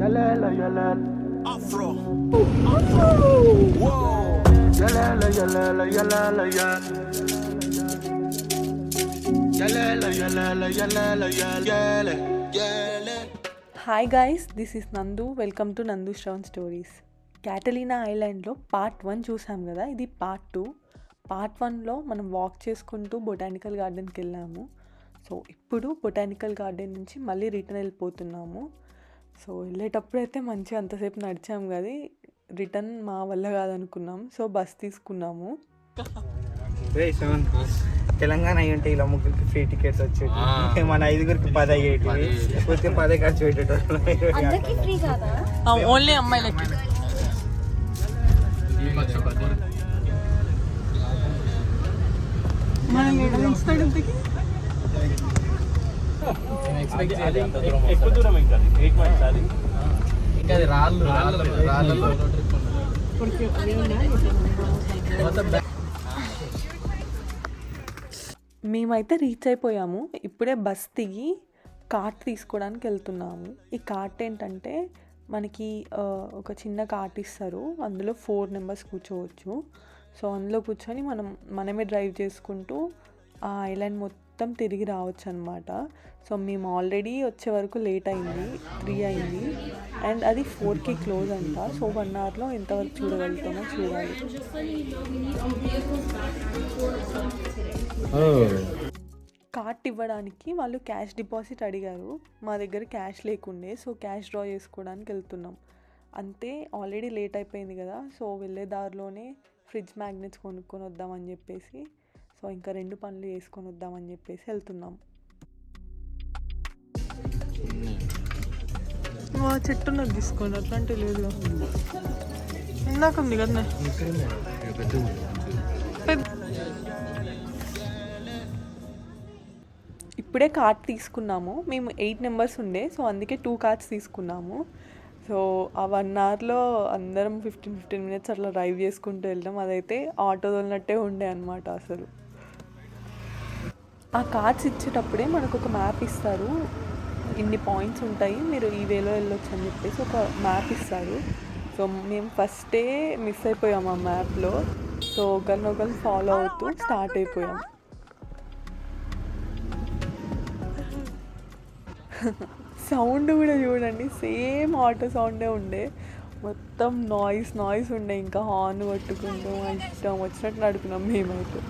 Yalala, yalala. Afro. Yalala, yalala, yalala, yal. Yalala, yalala, yalala, yal. Yele, yele. Hi guys this is Nandu welcome to Nandu Shravan stories క్యాటలీనా ఐలాండ్లో part one చూసాం కదా ఇది part two part వన్లో మనం walk చేసుకుంటూ botanical గార్డెన్కి వెళ్ళాము so ఇప్పుడు botanical garden నుంచి మళ్ళీ రిటర్న్ వెళ్ళిపోతున్నాము సో వెళ్ళేటప్పుడు అయితే మంచిగా అంతసేపు నడిచాము కదా రిటర్న్ మా వల్ల కాదనుకున్నాం. సో బస్ తీసుకున్నాము. తెలంగాణ అయి ఉంటే ఇలా ముగ్గురికి ఫ్రీ టికెట్స్ వచ్చేటి మన ఐదుగురికి పది అయ్యేటివి. లేకపోతే పదే ఖర్చు పెట్టేటోళ్ళు. ఓన్లీ అమ్మాయిలకి. మనం ఎక్కువ దూరం ఇంకా ఎయిట్ మంత్స్ అది మేమైతే రీచ్ అయిపోయాము. ఇప్పుడే బస్ దిగి కార్ట్ తీసుకోవడానికి వెళ్తున్నాము. ఈ కార్ట్ ఏంటంటే మనకి ఒక చిన్న కార్ట్ ఇస్తారు. అందులో ఫోర్ మెంబర్స్ కూర్చోవచ్చు. సో అందులో కూర్చొని మనం మనమే డ్రైవ్ చేసుకుంటూ ఆ ఐలాండ్ మొత్తం తిరిగి రావచ్చు అనమాట సో మేము ఆల్రెడీ వచ్చే వరకు లేట్ అయింది త్రీ అయింది. అండ్ అది ఫోర్కి క్లోజ్ అంట. సో వన్ అవర్లో ఎంతవరకు చూడగలుగుతామో చూడాలి. కార్ట్ ఇవ్వడానికి వాళ్ళు క్యాష్ డిపాజిట్ అడిగారు. మా దగ్గర క్యాష్ లేకుండే సో క్యాష్ డ్రా చేసుకోవడానికి వెళ్తున్నాం. అంతే ఆల్రెడీ లేట్ అయిపోయింది కదా. సో వెళ్ళే దారిలోనే ఫ్రిడ్జ్ మ్యాగ్నెట్స్ కొనుక్కొని వద్దామని చెప్పేసి సో ఇంకా రెండు పనులు చేసుకొని వద్దామని చెప్పేసి వెళ్తున్నాం. చెట్టు నాకు తీసుకోండి అట్లాంటి లేదు. ఇందాక ఉంది కదా. ఇప్పుడే కార్ట్ తీసుకున్నాము. మేము ఎయిట్ నెంబర్స్ ఉండే సో అందుకే టూ కార్ట్స్ తీసుకున్నాము. సో ఆ వన్ అవర్లో అందరం ఫిఫ్టీన్ ఫిఫ్టీన్ మినిట్స్ అట్లా డ్రైవ్ చేసుకుంటూ వెళ్ళాం అదైతే ఆటో తోలినట్టే ఉండే అనమాట అసలు. ఆ కార్డ్స్ ఇచ్చేటప్పుడే మనకు ఒక మ్యాప్ ఇస్తారు. ఇన్ని పాయింట్స్ ఉంటాయి మీరు ఈ వేలో వెళ్ళొచ్చు అని చెప్పేసి ఒక మ్యాప్ ఇస్తారు. సో మేము ఫస్టే మిస్ అయిపోయాం ఆ మ్యాప్లో సో ఒకరినొకరు ఫాలో అవుతూ స్టార్ట్ అయిపోయాం. సౌండ్ కూడా చూడండి సేమ్ ఆటో సౌండే ఉండే. మొత్తం నాయిస్ నాయిస్ ఉండే. ఇంకా హార్న్ కొట్టుకుంటూ ఇష్టం వచ్చినట్టు నడుపుకున్నాం మేమైతే.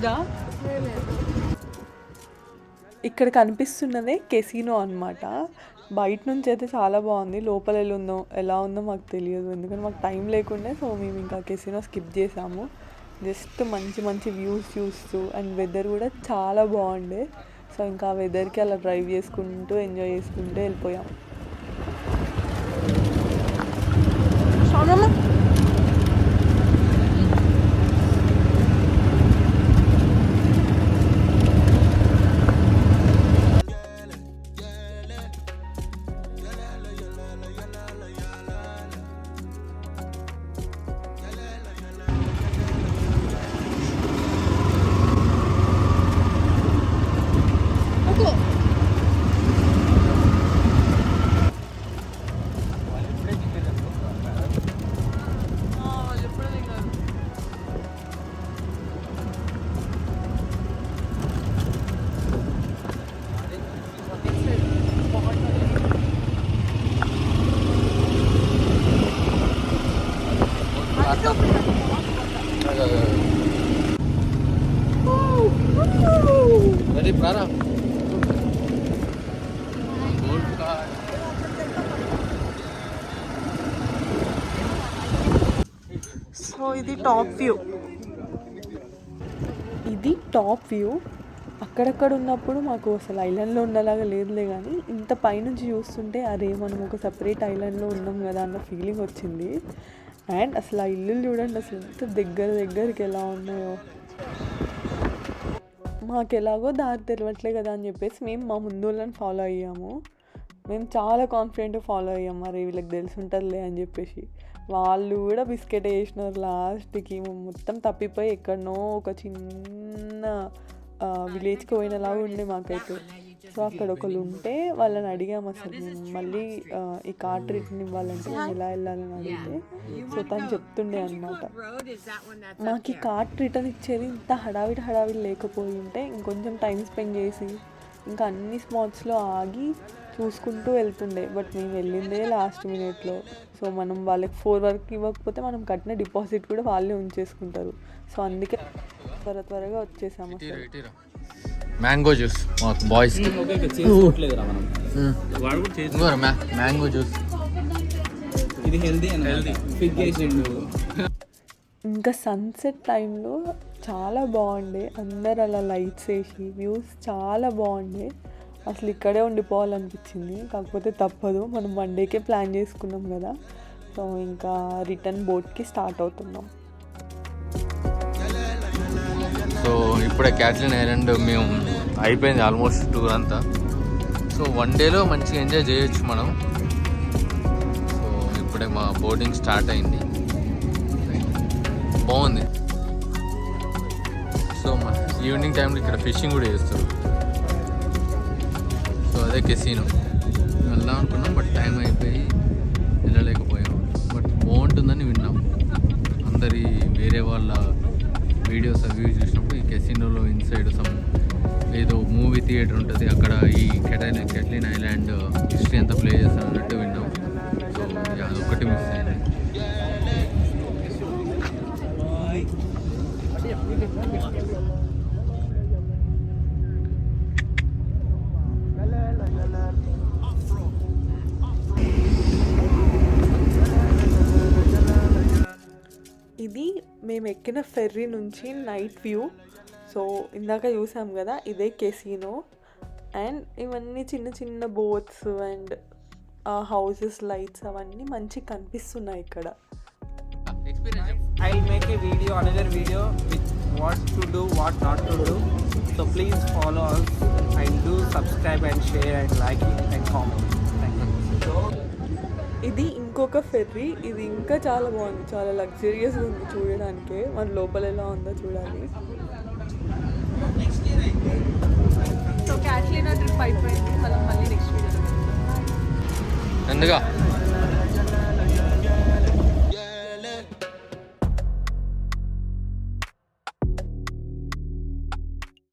క్లోజ్డా ఇక్కడ కనిపిస్తున్నదే కెసినో అన్నమాట. బయట నుంచి అయితే చాలా బాగుంది. లోపల ఎలా ఉందో ఎలా ఉందో మాకు తెలియదు. ఎందుకంటే మాకు టైం లేకుండే సో మేము ఇంకా కెసినో స్కిప్ చేసాము. జస్ట్ మంచి మంచి వ్యూస్ చూస్తూ అండ్ వెదర్ కూడా చాలా బాగుండే. సో ఇంకా ఆ వెదర్కి అలా డ్రైవ్ చేసుకుంటూ ఎంజాయ్ చేసుకుంటూ వెళ్ళిపోయాం. Ready, Prara? సో ఇది టాప్ వ్యూ ఇది టాప్ వ్యూ అక్కడక్కడ ఉన్నప్పుడు మాకు అసలు ఐలాండ్లో ఉండేలాగా లేదులే కానీ ఇంత పైనుంచి చూస్తుంటే అరే మనం ఒక సపరేట్ ఐలాండ్లో ఉన్నాం కదా అన్న ఫీలింగ్ వచ్చింది. అండ్ అసలు ఆ ఇల్లు చూడండి అసలు ఎంత దగ్గర దగ్గరికి ఎలా ఉన్నాయో. మాకు ఎలాగో దారి తెలవట్లే కదా అని చెప్పేసి మేము మా ముందు వాళ్ళని ఫాలో అయ్యాము. మేము చాలా కాన్ఫిడెంట్గా ఫాలో అయ్యాం. మరి వీళ్ళకి తెలిసి ఉంటుందిలే అని చెప్పేసి. వాళ్ళు కూడా బిస్కెట్ వేసినారు లాస్ట్కి. మొత్తం తప్పిపోయి ఎక్కడనో ఒక చిన్న విలేజ్కి పోయినలాగా ఉండే మాకైతే. సో అక్కడ ఒకళ్ళు ఉంటే వాళ్ళని అడిగాము అసలు మళ్ళీ ఈ కార్ట్ రిటర్న్ ఇవ్వాలంటే మేము ఎలా వెళ్ళాలని అడిగితే సో తను చెప్తుండే అనమాట మాకు ఈ కార్ట్ రిటర్న్ ఇచ్చేది ఇంత హడావిడి హడావిడి లేకపోయి ఉంటే ఇంకొంచెం టైం స్పెండ్ చేసి ఇంకా అన్ని స్పాట్స్లో ఆగి చూసుకుంటూ వెళ్తుండే. బట్ మేము వెళ్ళిందే లాస్ట్ మినిట్లో. సో మనం వాళ్ళకి ఫోర్ వరకు ఇవ్వకపోతే మనం కట్టిన డిపాజిట్ కూడా వాళ్ళే ఉంచేసుకుంటారు. సో అందుకే త్వర త్వరగా వచ్చేసాము అసలు. మ్యాంగో జ్యూస్ మాకు బాయ్స్ మ్యాంగో జ్యూస్ ఇది హెల్దీ హెల్దీ ఫిట్ చేసిండు ఇంకా సన్సెట్ టైంలో చాలా బాగుండే. అందరు అలా లైట్స్ వేసి వ్యూస్ చాలా బాగుండే. అసలు ఇక్కడే ఉండిపోవాలనిపించింది. కాకపోతే తప్పదు. మనం వన్ డేకే ప్లాన్ చేసుకున్నాం కదా. సో ఇంకా రిటర్న్ బోట్కి స్టార్ట్ అవుతున్నాం. సో ఇప్పుడే క్యాట్లిన్ ఐలాండ్ మేము అయిపోయింది ఆల్మోస్ట్ టూర్ అంతా. సో వన్ డేలో మంచిగా ఎంజాయ్ చేయొచ్చు మనం. సో ఇప్పుడే మా బోర్డింగ్ స్టార్ట్ అయింది. బాగుంది. సో మా ఈవినింగ్ టైంలో ఇక్కడ ఫిషింగ్ కూడా చేస్తారు. సో అదే కెసీను. వెళ్దాం అనుకున్నాం బట్ టైం అయిపోయి వెళ్ళలేకపోయాం. బట్ బాగుంటుందని విన్నాం. అందరి వేరే వాళ్ళ వీడియోస్ అవి చూసినప్పుడు కెసినోలో ఇన్సైడ్ సమ్ ఏదో మూవీ థియేటర్ ఉంటుంది. అక్కడ ఈ కెటైన్ కెట్లిన్ ఐలాండ్ హిస్టరీ అంతా ప్లే చేస్తారు అన్నట్టు విన్నాం. సో అదొకటి మిస్ అయింది. ఇది మేము ఎక్కిన ఫెర్రీ నుంచి నైట్ వ్యూ. సో ఇందాక చూసాం కదా ఇదే కెసినో. అండ్ ఇవన్నీ చిన్న చిన్న బోట్స్ అండ్ హౌసెస్ లైట్స్ అవన్నీ మంచి కనిపిస్తున్నాయి ఇక్కడ. I make a video another video with what to do what not to do so please follow us and do subscribe and share and like and comment thank you ఇది ఇంకొక ferry. ఇది ఇంకా చాలా బాగుంది. చాలా లగ్జరియస్గా ఉంది చూడడానికి. మన లోపల ఎలా ఉందో చూడాలి. సో క్యాట్లీనా ట్రిప్ అయిపోయింది. మనం మళ్ళీ నెక్స్ట్ వీడియో ఎందుగా